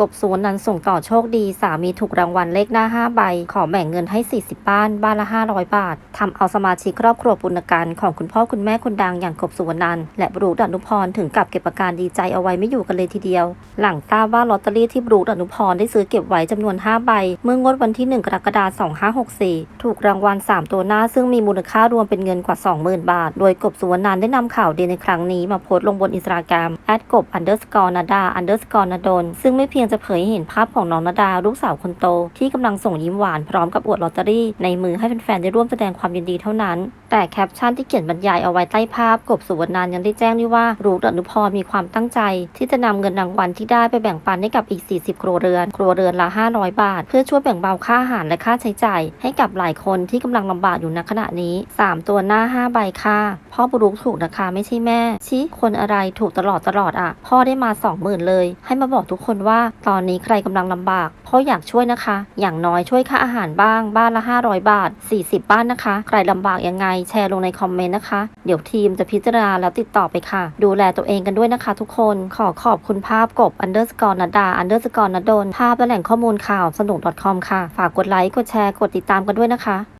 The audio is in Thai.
กบสุวรรณันส่งต่อโชคดี สามีถูกรางวัลเลขหน้า 5 ใบ ขอแบ่งเงินให้ 40 บ้าน บ้านละ 500 บาททำเอาสมาชิกครอบครัวปุณกันของคุณพ่อคุณแม่คนดังอย่างกบสุวรรณันและบรูดอนุพรถึงกับเก็บอาการดีใจเอาไว้ไม่อยู่กันเลยทีเดียว หลังทราบว่าลอตเตอรี่ที่บรูดอนุพรได้ซื้อเก็บไว้จำนวน 5 ใบ เมื่องวดวันที่ 1 กรกฎาคม 2564 ถูกรางวัล 3 ตัวหน้า ซึ่งมีมูลค่ารวมเป็นเงินกว่า 20,000 บาท โดยกบสุวรรณันได้นำข่าวดีในครั้งนี้มาโพสต์ลงบนอินสตาแกรมแอดกบ underscore นาดา underscore นาดนซึ่งไม่เพียงจะเผยให้เห็นภาพของน้องนาดาลูกสาวคนโต ที่กำลังส่งยิ้มหวานพร้อมกับอวดลอตเตอรี่ในมือให้แฟนๆได้ร่วมแสดงความยินดีเท่านั้น แต่แคปชั่นที่เขียนบรรยายเอาไว้ใต้ภาพกบสุวรรณันยังได้แจ้งด้วยว่ารูกอนุพรมีความตั้งใจ ที่จะนำเงินรางวัลที่ได้ไปแบ่งปันให้กับอีก 40 ครัวเรือน ครัวเรือนละ 500 บาท เพื่อช่วยแบ่งเบาค่าอาหารและค่าใช้จ่าย ให้กับหลายคนที่กำลังลำบากอยู่ณขณะนี้ 3 ตัวหน้า 5 ใบค่ะพ่อบุรุษถูกนะคะไม่ใช่แม่ชิคนอะไรถูกตลอดตลอดอะ พ่อได้มา 20,000 เลย ให้มาบอกทุกคนว่า ตอนนี้ใครกำลังลำบากพ่ออยากช่วยนะคะ อย่างน้อยช่วยค่าอาหารบ้าง บ้านละ 500 บาท 40 บ้านนะคะ ใครลำบากยังไงแชร์ลงในคอมเมนต์นะคะ เดี๋ยวทีมจะพิจารณาแล้วติดต่อไปค่ะ ดูแลตัวเองกันด้วยนะคะทุกคนขอขอบคุณภาพกบ underscore นาดา underscore นดนภาพและแหล่งข้อมูลข่าวสนุก .com ค่ะ ฝากกดไลค์กดแชร์กดติดตามกันด้วยนะคะ